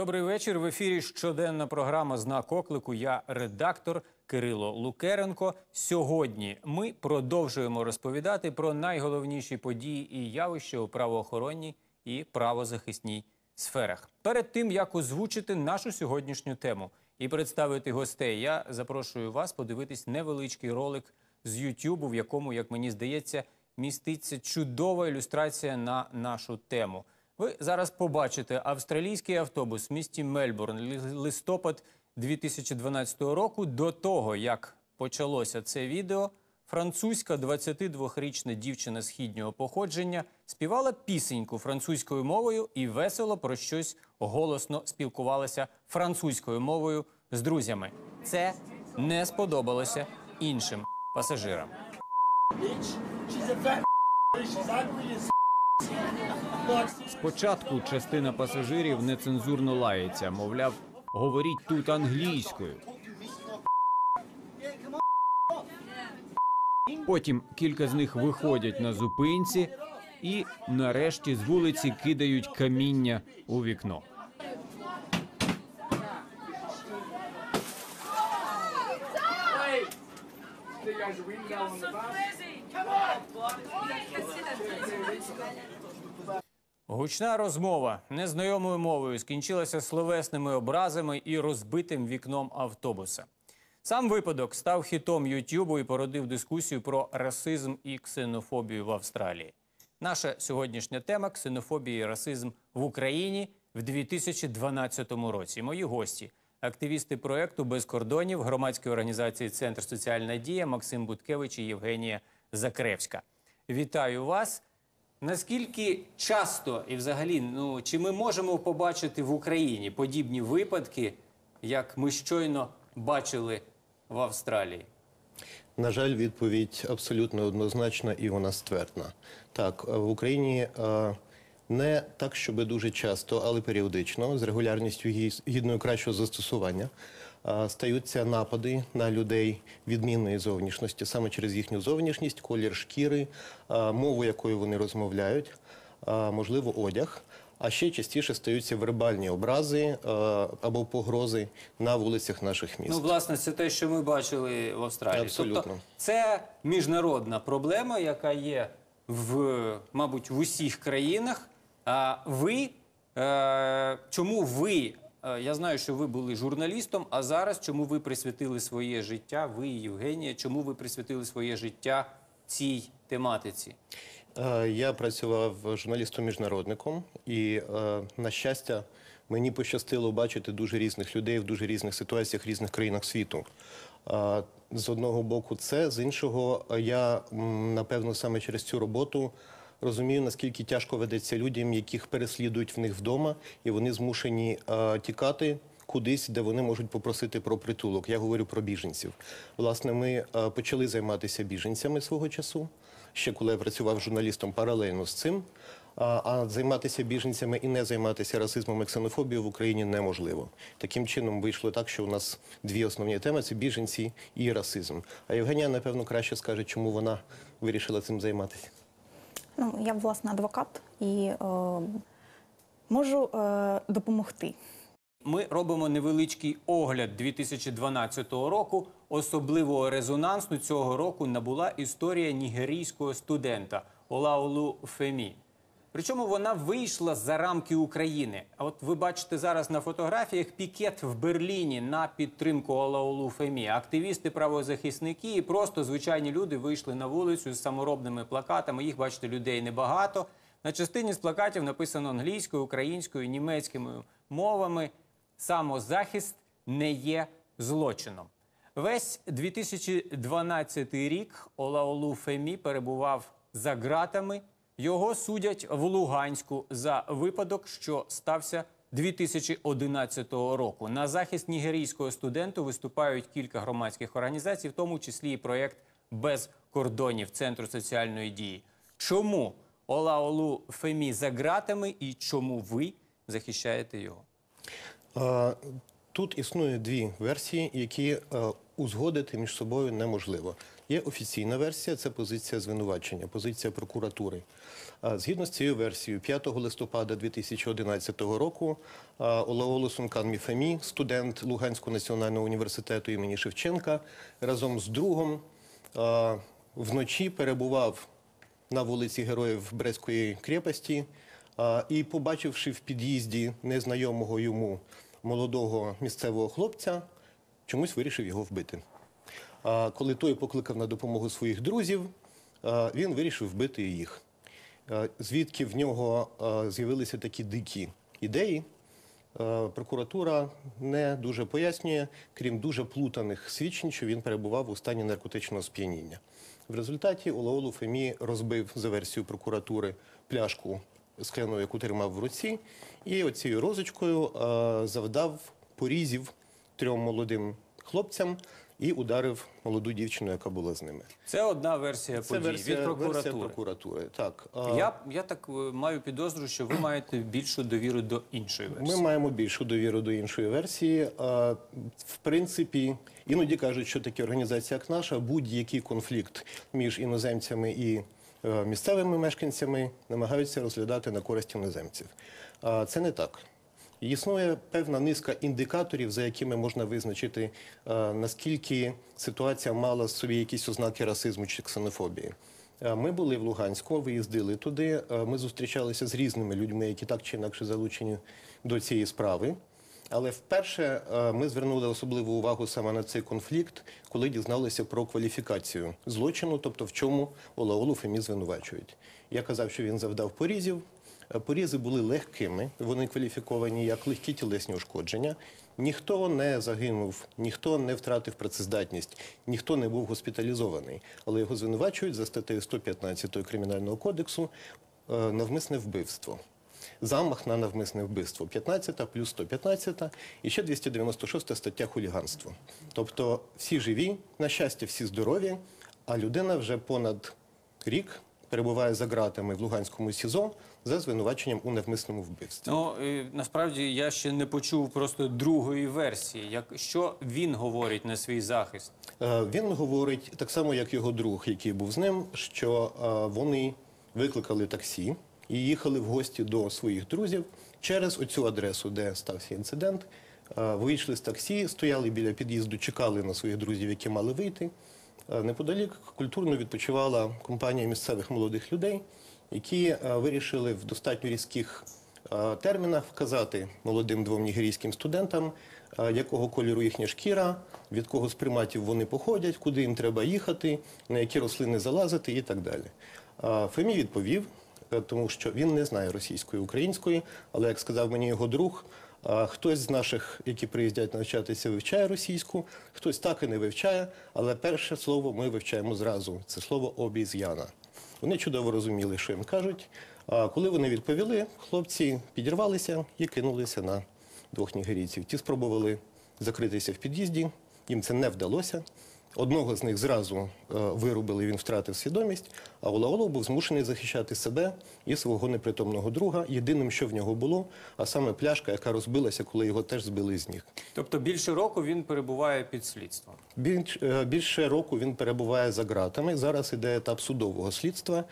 Добрий вечір. В ефірі щоденна програма Знак оклику. Я редактор Кирило Лукеренко. Сьогодні ми продовжуємо розповідати про найголовніші події і явища у правоохоронній і правозахисній сферах. Перед тим як озвучити нашу сьогоднішню тему і представити гостей, я запрошую вас подивитись невеличкий ролик з Ютубу, в якому, як мені здається, міститься чудова ілюстрація на нашу тему. Ви зараз побачите австралійський автобус в місті Мельбурн, ли- листопад 2012 року. До того, як почалося це відео, французька 22-річна дівчина східнього походження співала пісеньку французькою мовою і весело про щось голосно спілкувалася французькою мовою з друзями. Це не сподобалося іншим пасажирам. She's a fat She's ugly as Спочатку частина пасажирів нецензурно лається, мовляв, говоріть тут англійською. Потім кілька з них виходять на зупинці і нарешті з вулиці кидають каміння у вікно. Гучна розмова незнайомою мовою скінчилася словесними образами і розбитим вікном автобуса. Сам випадок став хітом Ютубу і породив дискусію про расизм і ксенофобію в Австралії. Наша сьогоднішня тема ксенофобія і расизм в Україні в 2012 році. Мої гості, активісти проекту без кордонів громадської організації Центр соціальна дія Максим Буткевич і Євгенія Закревська. Вітаю вас. Наскільки часто і взагалі, ну чи ми можемо побачити в Україні подібні випадки, як ми щойно бачили в Австралії? На жаль, відповідь абсолютно однозначна і вона ствердна. Так, в Україні е, не так, щоб дуже часто, але періодично, з регулярністю гі- гідною кращого застосування, стаються напади на людей відмінної зовнішності, саме через їхню зовнішність, колір шкіри, е, мову, якою вони розмовляють, е, можливо, одяг. А ще частіше стаються вербальні образи е, або погрози на вулицях наших міст. Ну, власне, це те, що ми бачили в Австралії. Абсолютно. Тобто, це міжнародна проблема, яка є в, мабуть, в усіх країнах. А ви е, чому ви? Е, Я знаю, що ви були журналістом, а зараз чому ви присвятили своє життя, ви, Євгенія, чому ви присвятили своє життя цій тематиці? Е, Я працював журналістом-міжнародником, і, е, на щастя, мені пощастило бачити дуже різних людей в дуже різних ситуаціях, в різних країнах світу. З одного боку, це, з іншого, я напевно саме через цю роботу розумію, наскільки тяжко ведеться людям, яких переслідують в них вдома, і вони змушені е, тікати кудись, де вони можуть попросити про притулок. Я говорю про біженців. Власне, ми е, почали займатися біженцями свого часу, ще коли я працював журналістом паралельно з цим. А, а займатися біженцями і не займатися расизмом і ксенофобією в Україні неможливо. Таким чином вийшло так, що у нас дві основні теми це біженці і расизм. А Євгенія, напевно, краще скаже, чому вона вирішила цим займатися. Ну, я власне адвокат і е, можу е, допомогти. Ми робимо невеличкий огляд 2012 року. Особливого резонансу цього року набула історія нігерійського студента Олаулу Фемі. Причому вона вийшла за рамки України. А от ви бачите зараз на фотографіях пікет в Берліні на підтримку Олаолу Фемі. Активісти, правозахисники і просто звичайні люди вийшли на вулицю з саморобними плакатами. Їх бачите, людей небагато. На частині з плакатів написано англійською, українською, німецькими мовами. Самозахист не є злочином. Весь 2012 рік Олаолу Фемі перебував за ґратами. Його судять в Луганську за випадок, що стався 2011 року. На захист нігерійського студенту виступають кілька громадських організацій, в тому числі і проєкт без кордонів Центру соціальної дії. Чому Олаолу Фемі за ґратами і чому ви захищаєте його? Е, Тут існує дві версії, які е, узгодити між собою неможливо. Є офіційна версія, це позиція звинувачення, позиція прокуратури. Згідно з цією версією, 5 листопада 2011 року Олаоло Сункан Міфемі, студент Луганського національного університету імені Шевченка, разом з другом вночі перебував на вулиці Героїв Брестської крепості і, побачивши в під'їзді незнайомого йому молодого місцевого хлопця, чомусь вирішив його вбити. Коли той покликав на допомогу своїх друзів, він вирішив вбити їх. Звідки в нього з'явилися такі дикі ідеї, Прокуратура не дуже пояснює, крім дуже плутаних свідчень, що він перебував у стані наркотичного сп'яніння. В результаті Олаолу Фемі розбив за версією прокуратури пляшку скляну, яку тримав в руці, і оцією розочкою завдав порізів трьом молодим хлопцям і ударив молоду дівчину, яка була з ними. Це одна версія Це подій версія, від версія прокуратури. прокуратури. Так, Я, я так е, маю підозру, що ви маєте більшу довіру до іншої версії. Ми маємо більшу довіру до іншої версії. В принципі, іноді кажуть, що такі організації, як наша, будь-який конфлікт між іноземцями і е, місцевими мешканцями намагаються розглядати на користь іноземців. Це не так. Існує певна низка індикаторів, за якими можна визначити, е, наскільки ситуація мала в собі якісь ознаки расизму чи ксенофобії. Е, Ми були в Луганську, виїздили туди. е, Ми зустрічалися з різними людьми, які так чи інакше залучені до цієї справи. Але вперше ми звернули особливу увагу саме на цей конфлікт, коли дізналися про кваліфікацію злочину, тобто в чому Олаолу Фемі звинувачують. Я казав, що він завдав порізів. Порізи були легкими, вони кваліфіковані як легкі тілесні ушкодження. Ніхто не загинув, ніхто не втратив працездатність, ніхто не був госпіталізований. Але його звинувачують за статтею 115 Кримінального кодексу е, навмисне вбивство. Замах на навмисне вбивство 15 плюс 115 і ще 296 стаття хуліганство. Тобто всі живі, на щастя, всі здорові, а людина вже понад рік перебуває за ґратами в Луганському СІЗО за звинуваченням у навмисному вбивстві. Ну насправді я ще не почув просто другої версії. Як що він говорить на свій захист? Е, Він говорить так само, як його друг, який був з ним, що е, вони викликали таксі і їхали в гості до своїх друзів через оцю адресу, де стався інцидент. Е, Вийшли з таксі, стояли біля під'їзду, чекали на своїх друзів, які мали вийти. Неподалік культурно відпочивала компанія місцевих молодих людей, які е, вирішили в достатньо різких е, термінах вказати молодим двом нігерійським студентам, е, якого кольору їхня шкіра, від кого з приматів вони походять, куди їм треба їхати, на які рослини залазити і так далі. Фемі відповів, тому що він не знає російської української, але як сказав мені його друг. Хтось з наших, які приїздять навчатися, вивчає російську, хтось так і не вивчає, але перше слово ми вивчаємо зразу. Це слово обіз'яна. Вони чудово розуміли, що їм кажуть. А коли вони відповіли, хлопці підірвалися і кинулися на двох нігерійців. Ті спробували закритися в під'їзді, їм це не вдалося. Одного з них зразу е, вирубили, він втратив свідомість, а Олаолов був змушений захищати себе і свого непритомного друга. Єдиним, що в нього було, а саме пляшка, яка розбилася, коли його теж збили з ніг. Тобто більше року він перебуває під слідством. Більш, е, більше року він перебуває за ґратами. Зараз іде етап судового слідства,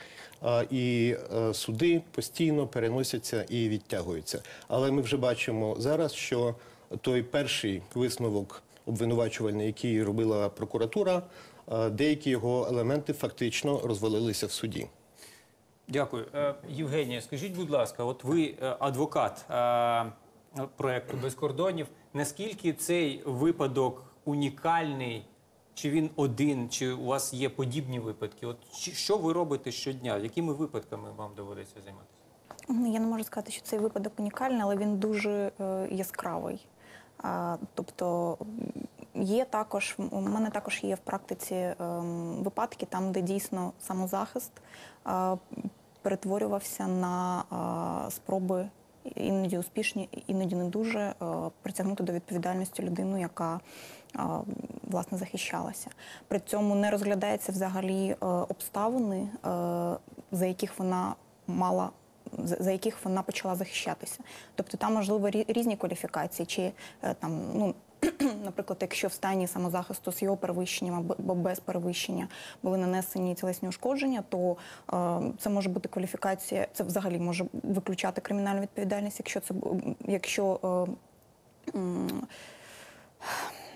і е, суди постійно переносяться і відтягуються. Але ми вже бачимо зараз, що той перший висновок обвинувачувальний, який робила прокуратура, е, деякі його елементи фактично розвалилися в суді. Дякую. Е, Євгенія, скажіть, будь ласка, от ви е, адвокат е, проекту без кордонів. Наскільки цей випадок унікальний? Чи він один, чи у вас є подібні випадки? От що ви робите щодня? Якими випадками вам доводиться займатися? Ну, Я не можу сказати, що цей випадок унікальний, але він дуже е, яскравий. Тобто є також, у мене також є в практиці ем, випадки, там, де дійсно самозахист перетворювався на спроби іноді успішні, іноді не дуже е, притягнути до відповідальності людину, яка власне захищалася. При цьому не розглядається взагалі е, обставини, е, за яких вона мала за яких вона почала захищатися. Тобто там можливо різні кваліфікації, чи е, там ну. Наприклад, якщо в стані самозахисту з його перевищенням або без перевищення були нанесені тілесні ушкодження, то е, це може бути кваліфікація, це взагалі може виключати кримінальну відповідальність, якщо це якщо е, м,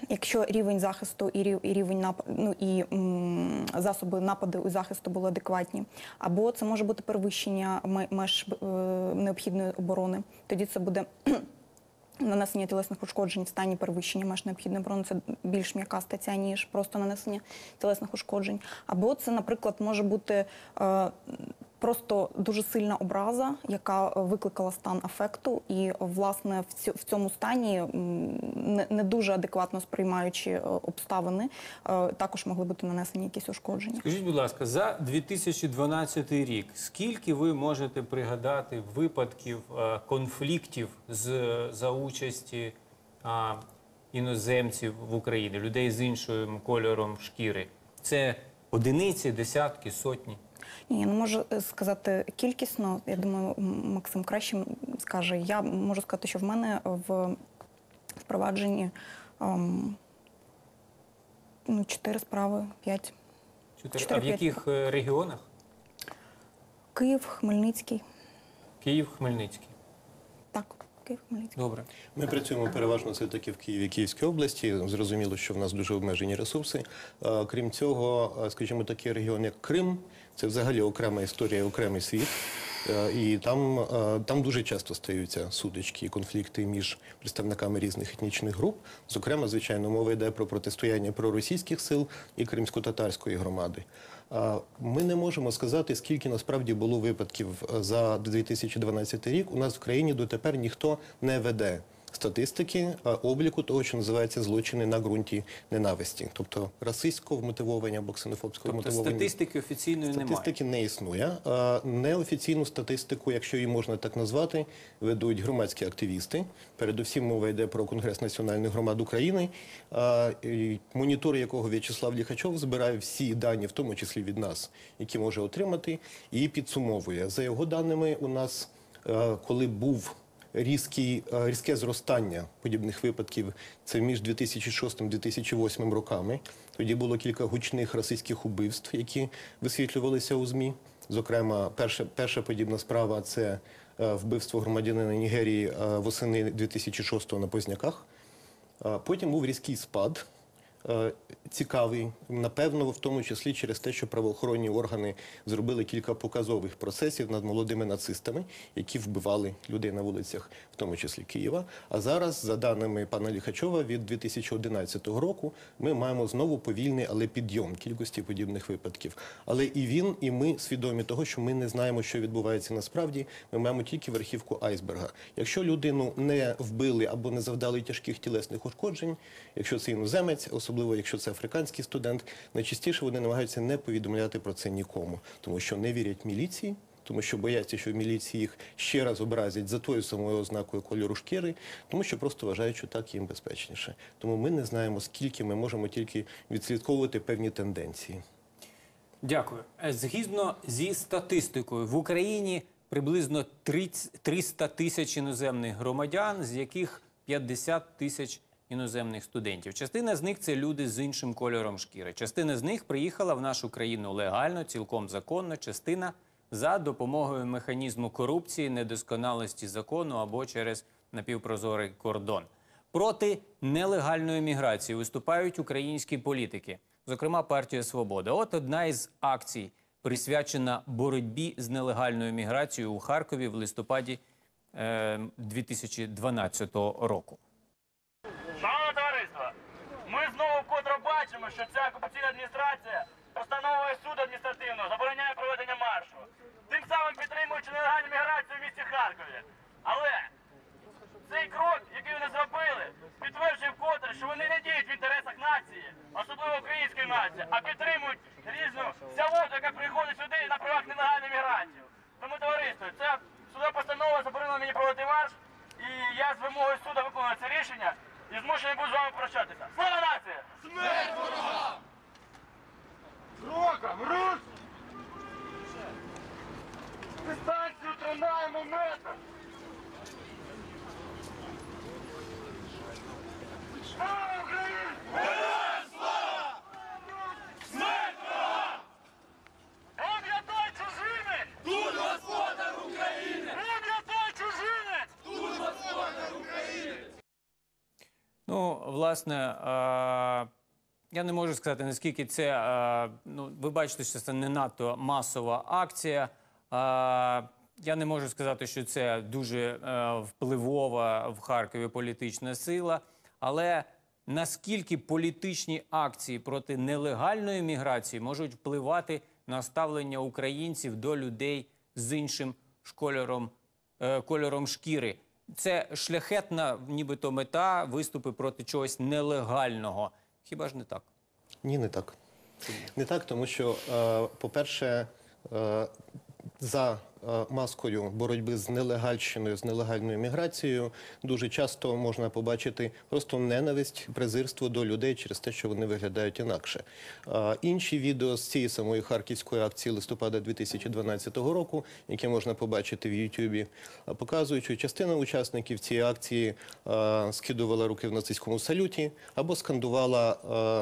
Якщо рівень захисту і рів- і рівень нападу, ну і м, засоби нападу і захисту були адекватні, або це може бути перевищення меж е, необхідної оборони. Тоді це буде нанесення тілесних ушкоджень в стані перевищення меж необхідної оборони. Це більш м'яка стаття, ніж просто нанесення тілесних ушкоджень. Або це, наприклад, може бути е, просто дуже сильна образа, яка викликала стан афекту, і власне в цьому стані не, дуже адекватно сприймаючи е, обставини, е, також могли бути нанесені якісь ушкодження. Скажіть, будь ласка, за 2012 рік скільки ви можете пригадати випадків е, конфліктів з за участі іноземців в Україні, людей з іншим кольором шкіри? Це одиниці, десятки, сотні. Ні, я не можу е, сказати кількісно. Я думаю, Максим краще скаже. Я можу сказати, що в мене в впровадженні ем, ну, чотири справи, п'ять. Чотири. А в яких е, регіонах? Київ, Хмельницький. Київ, Хмельницький. Так, Київ, Хмельницький. Добре. Ми працюємо переважно все таки в Києві, Київській області. Зрозуміло, що в нас дуже обмежені ресурси. Е, Крім цього, е, скажімо, такий регіон, як Крим, це взагалі окрема історія, окремий світ. Е, І там, е, там дуже часто стаються сутички і конфлікти між представниками різних етнічних груп. Зокрема, звичайно, мова йде про протистояння проросійських сил і кримсько-татарської громади. Ми не можемо сказати, скільки насправді було випадків е, за 2012 рік. У нас в країні дотепер ніхто не веде статистики обліку того, що називається злочини на ґрунті ненависті, тобто расистсько вмотивовані або ксенофобсько Тобто вмотивовані. статистики офіційної немає. Статистики не існує. Неофіційну статистику, якщо її можна так назвати, ведуть громадські активісти. Передусім мова йде про Конгрес національних громад України, монітор якого В'ячеслав Ліхачов збирає всі дані, в тому числі від нас, які може отримати, і підсумовує. За його даними, у нас, коли був різкий, е, різке зростання подібних випадків. Це між 2006-2008 роками. Тоді було кілька гучних російських убивств, які висвітлювалися у ЗМІ. Зокрема, перша, перша подібна справа це е, вбивство громадянина Нігерії е, восени 2006 на Позняках. Потім був різкий спад. Е, Цікавий, напевно, в тому числі через те, що правоохоронні органи зробили кілька показових процесів над молодими нацистами, які вбивали людей на вулицях, в тому числі Києва. А зараз, за даними пана Ліхачова, від 2011 року ми маємо знову повільний, але підйом кількості подібних випадків. Але і він, і ми свідомі того, що ми не знаємо, що відбувається насправді. Ми маємо тільки верхівку айсберга. Якщо людину не вбили або не завдали тяжких тілесних ушкоджень, якщо це іноземець, особливо якщо це африканський студент, найчастіше вони намагаються не повідомляти про це нікому, тому що не вірять міліції. Тому що бояться, що в міліції їх ще раз образять за тою самою ознакою кольору шкіри, тому що просто вважають, що так їм безпечніше. Тому ми не знаємо, скільки ми можемо тільки відслідковувати певні тенденції. Дякую. Згідно зі статистикою, в Україні приблизно 30 300 тисяч іноземних громадян, з яких 50 тисяч іноземних студентів. Частина з них це люди з іншим кольором шкіри. Частина з них приїхала в нашу країну легально, цілком законно. Частина за допомогою механізму корупції, недосконалості закону або через напівпрозорий кордон. Проти нелегальної міграції виступають українські політики, зокрема партія Свобода. От одна із акцій, присвячена боротьбі з нелегальною міграцією у Харкові в листопаді е, 2012 року. Шановне товариство, ми знову вкотре бачимо, що ця окупаційна адміністрація постановою суду адміністративного забороняє проведення маршу, тим самим підтримуючи нелегальну міграцію в місті Харкові. Але цей крок, який вони зробили, підтверджує вкотре, що вони не діють в інтересах нації, особливо української нації, а підтримують різну сявоту, яка приходить сюди на правах нелегальної міграції. Тому, товариство, ця судова постанова заборонила мені проводити марш, і я з вимогою суду виконую це рішення і змушений буду з вами прощатися. Слава нації! Смерть ворогам! Кроком, руш! Дистанцію тримаємо! Власне, я не можу сказати, наскільки це. ну, ви бачите, що це не надто масова акція. Я не можу сказати, що це дуже е, впливова в Харкові політична сила. Але наскільки політичні акції проти нелегальної міграції можуть впливати на ставлення українців до людей з іншим школьором, е, кольором шкіри? Це шляхетна, нібито мета виступи проти чогось нелегального. Хіба ж не так? Ні, не так. Не так, тому що, е, по-перше, е, за маскою боротьби з нелегальщиною, з нелегальною міграцією, дуже часто можна побачити просто ненависть, презирство до людей через те, що вони виглядають інакше. Е, Інші відео з цієї самої харківської акції листопада 2012 року, які можна побачити в Ютубі, е, показують, що частина учасників цієї акції е, скидувала руки в нацистському салюті або скандувала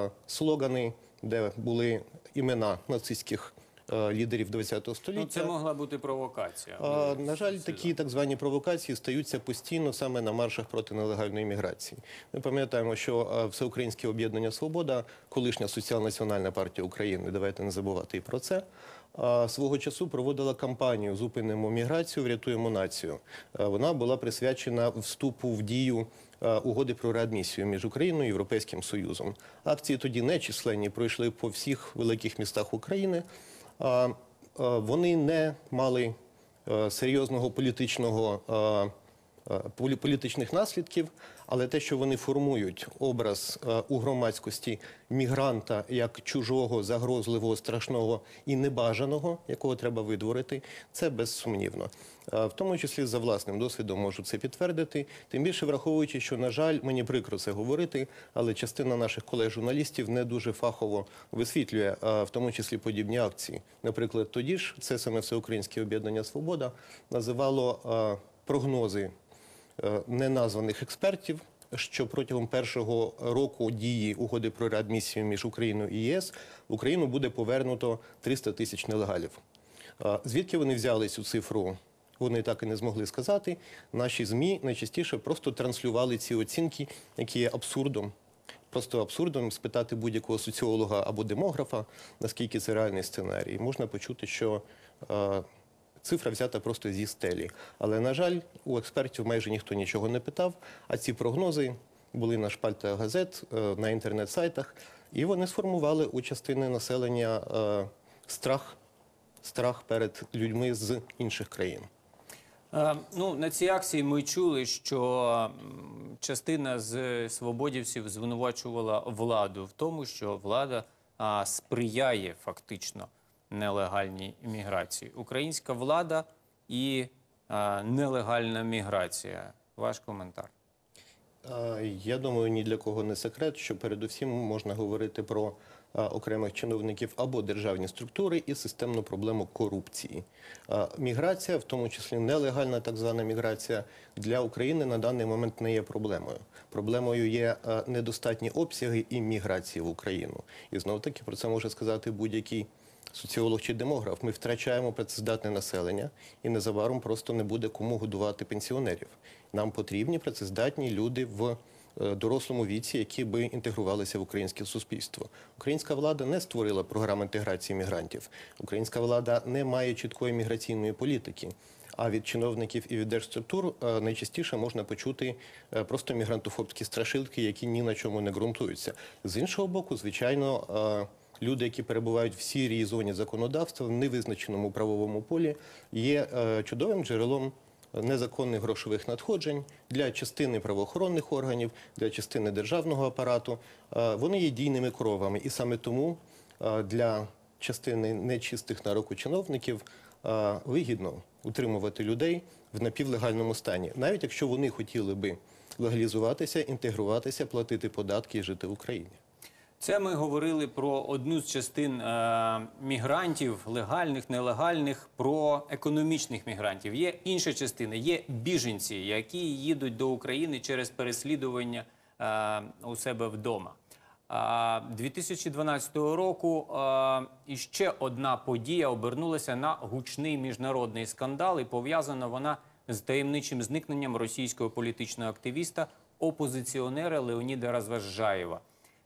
е, слогани, де були імена нацистських е, лідерів ХХ століття. Ну, це могла бути провокація. А, на жаль, такі так звані провокації стаються постійно саме на маршах проти нелегальної міграції. Ми пам'ятаємо, що Всеукраїнське об'єднання Свобода, колишня соціал-національна партія України, давайте не забувати і про це. Свого часу проводила кампанію Зупинимо міграцію, врятуємо націю. Вона була присвячена вступу в дію угоди про реадмісію між Україною і Європейським Союзом. Акції тоді нечисленні, пройшли по всіх великих містах України. Вони не мали е, серйозного політичного політичних наслідків, але те, що вони формують образ е, у громадськості мігранта як чужого, загрозливого, страшного і небажаного, якого треба видворити, це безсумнівно. Е, В тому числі за власним досвідом можу це підтвердити. Тим більше враховуючи, що на жаль, мені прикро це говорити, але частина наших колег-журналістів не дуже фахово висвітлює, е, в тому числі подібні акції. Наприклад, тоді ж це саме Всеукраїнське об'єднання Свобода називало прогнози неназваних експертів, що протягом першого року дії угоди про реадмісію між Україною і ЄС в Україну буде повернуто 300 тисяч нелегалів. Е, Звідки вони взяли цю цифру? Вони так і не змогли сказати. Наші ЗМІ найчастіше просто транслювали ці оцінки, які є абсурдом. Просто абсурдом спитати будь-якого соціолога або демографа, наскільки це реальний сценарій. Можна почути, що е, цифра взята просто зі стелі. Але, на жаль, у експертів майже ніхто нічого не питав, а ці прогнози були на шпальтах газет, е, на інтернет-сайтах, і вони сформували у частини населення е, страх, страх перед людьми з інших країн. Е, Ну, на цій акції ми чули, що частина з свободівців звинувачувала владу в тому, що влада сприяє фактично нелегальній міграції. Українська влада і а, нелегальна міграція. Ваш коментар. Я думаю, ні для кого не секрет, що передусім можна говорити про окремих чиновників або державні структури і системну проблему корупції. Міграція, в тому числі нелегальна так звана міграція, для України на даний момент не є проблемою. Проблемою є недостатні обсяги імміграції в Україну. І знов таки про це може сказати будь-який соціолог чи демограф, ми втрачаємо працездатне населення, і незабаром просто не буде кому годувати пенсіонерів. Нам потрібні працездатні люди в е, дорослому віці, які би інтегрувалися в українське суспільство. Українська влада не створила програм інтеграції мігрантів. Українська влада не має чіткої міграційної політики. А від чиновників і від держструктур е, найчастіше можна почути е, просто мігрантофобські страшилки, які ні на чому не ґрунтуються. З іншого боку, звичайно, люди, які перебувають в сірій зоні законодавства, в невизначеному правовому полі, є е, чудовим джерелом незаконних грошових надходжень для частини правоохоронних органів, для частини державного апарату. Е, Вони є дійними коровами, і саме тому е, для частини нечистих на руку чиновників вигідно утримувати людей в напівлегальному стані, навіть якщо вони хотіли би легалізуватися, інтегруватися, платити податки і жити в Україні. Це ми говорили про одну з частин е, мігрантів, легальних, нелегальних, про економічних мігрантів. Є інша частина, є біженці, які їдуть до України через переслідування е, у себе вдома. А 2012 року е, іще одна подія обернулася на гучний міжнародний скандал, і пов'язана вона з таємничим зникненням російського політичного активіста опозиціонера Леоніда Розважаєва.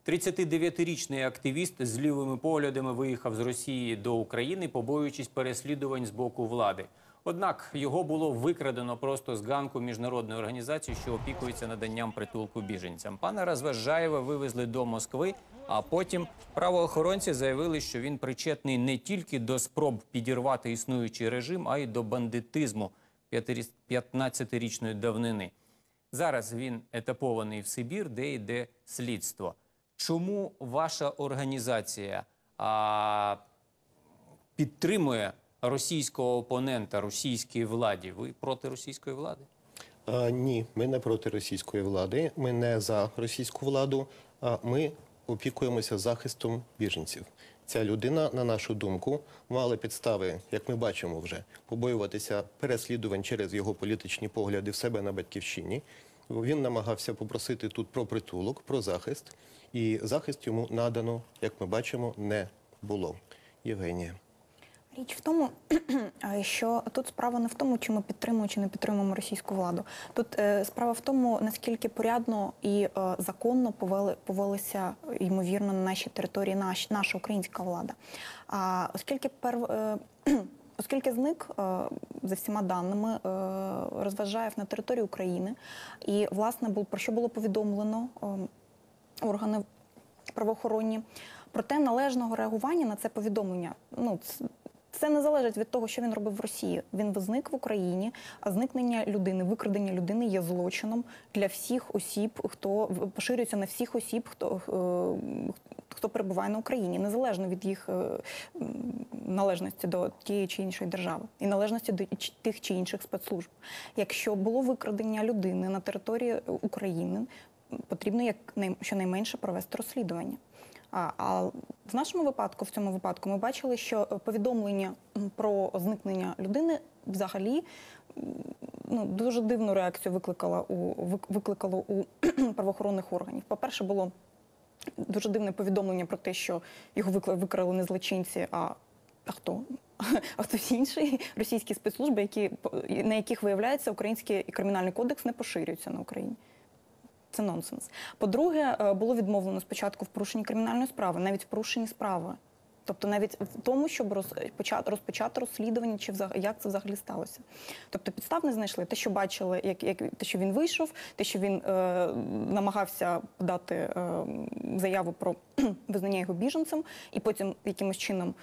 39-річний активіст з лівими поглядами виїхав з Росії до України, побоюючись переслідувань з боку влади. Однак його було викрадено просто з ганку міжнародної організації, що опікується наданням притулку біженцям. Пана Розважаєва вивезли до Москви, а потім правоохоронці заявили, що він причетний не тільки до спроб підірвати існуючий режим, а й до бандитизму 15-річної давнини. Зараз він етапований в Сибір, де йде слідство. Чому ваша організація а, підтримує російського опонента російській владі? Ви проти російської влади? А, ні, ми не проти російської влади, ми не за російську владу, а ми опікуємося захистом біженців. Ця людина, на нашу думку, мала підстави, як ми бачимо вже, побоюватися переслідувань через його політичні погляди в себе на батьківщині. Він намагався попросити тут про притулок, про захист, і захист йому надано, як ми бачимо, не було. Євгенія. Річ в тому, що тут справа не в тому, чи ми підтримуємо чи не підтримуємо російську владу. Тут е, справа в тому, наскільки порядно і е, законно повели, повелися, ймовірно, на нашій території наш, наша українська влада. А оскільки пер, е, Оскільки зник е, за всіма даними, е, розважаєв на території України, і власне про що було повідомлено е, органи правоохоронні. Проте належного реагування на це повідомлення. Ну, це не залежить від того, що він робив в Росії. Він зник в Україні, а зникнення людини, викрадення людини є злочином для всіх осіб, хто поширюється на всіх осіб, хто, хто перебуває на Україні, незалежно від їх е, належності до тієї чи іншої держави і належності до тих чи інших спецслужб. Якщо було викрадення людини на території України, потрібно як най- щонайменше провести розслідування. А, в нашому випадку, в цьому випадку, ми бачили, що е, повідомлення про зникнення людини взагалі ну, дуже дивну реакцію викликало у викликало у правоохоронних органів. По-перше, було дуже дивне повідомлення про те, що його викрали не злочинці, а, а хто? А хтось інший російські спецслужби, які на яких виявляється український кримінальний кодекс не поширюється на Україні. Це нонсенс. По-друге, е, було відмовлено спочатку в порушенні кримінальної справи, навіть в порушенні справи. Тобто навіть в тому, щоб розпочати, розслідування, чи взагалі як це взагалі сталося. Тобто підстав не знайшли. Те, що бачили, як, як те, що він вийшов, те, що він е, намагався подати е, заяву про визнання його біженцем, і потім якимось чином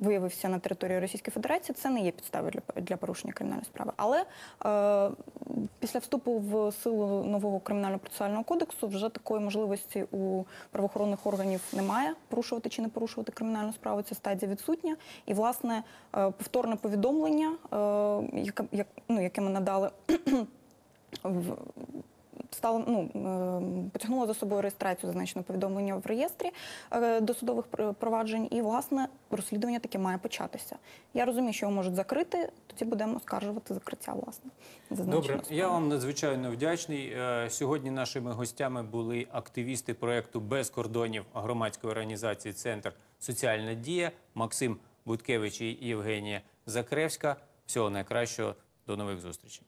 виявився на території Російської Федерації, це не є підставою для, для порушення кримінальної справи. Але е, після вступу в силу нового кримінально-процесуального кодексу вже такої можливості у правоохоронних органів немає порушувати чи не порушувати кримінальну справу. Ця стадія відсутня. І, власне, е, повторне повідомлення, е, яке, як, ну, яке ми надали. в- Стало ну е, потягнуло за собою реєстрацію зазначеного повідомлення в реєстрі е, досудових проваджень, і власне розслідування таке має початися. Я розумію, що його можуть закрити, тоді будемо оскаржувати закриття власне. зазначеної Добре, справи. я вам надзвичайно вдячний. Е, Сьогодні нашими гостями були активісти проекту без кордонів громадської організації Центр Соціальна дія Максим Буткевич і Євгенія Закревська. Всього найкращого, до нових зустрічей.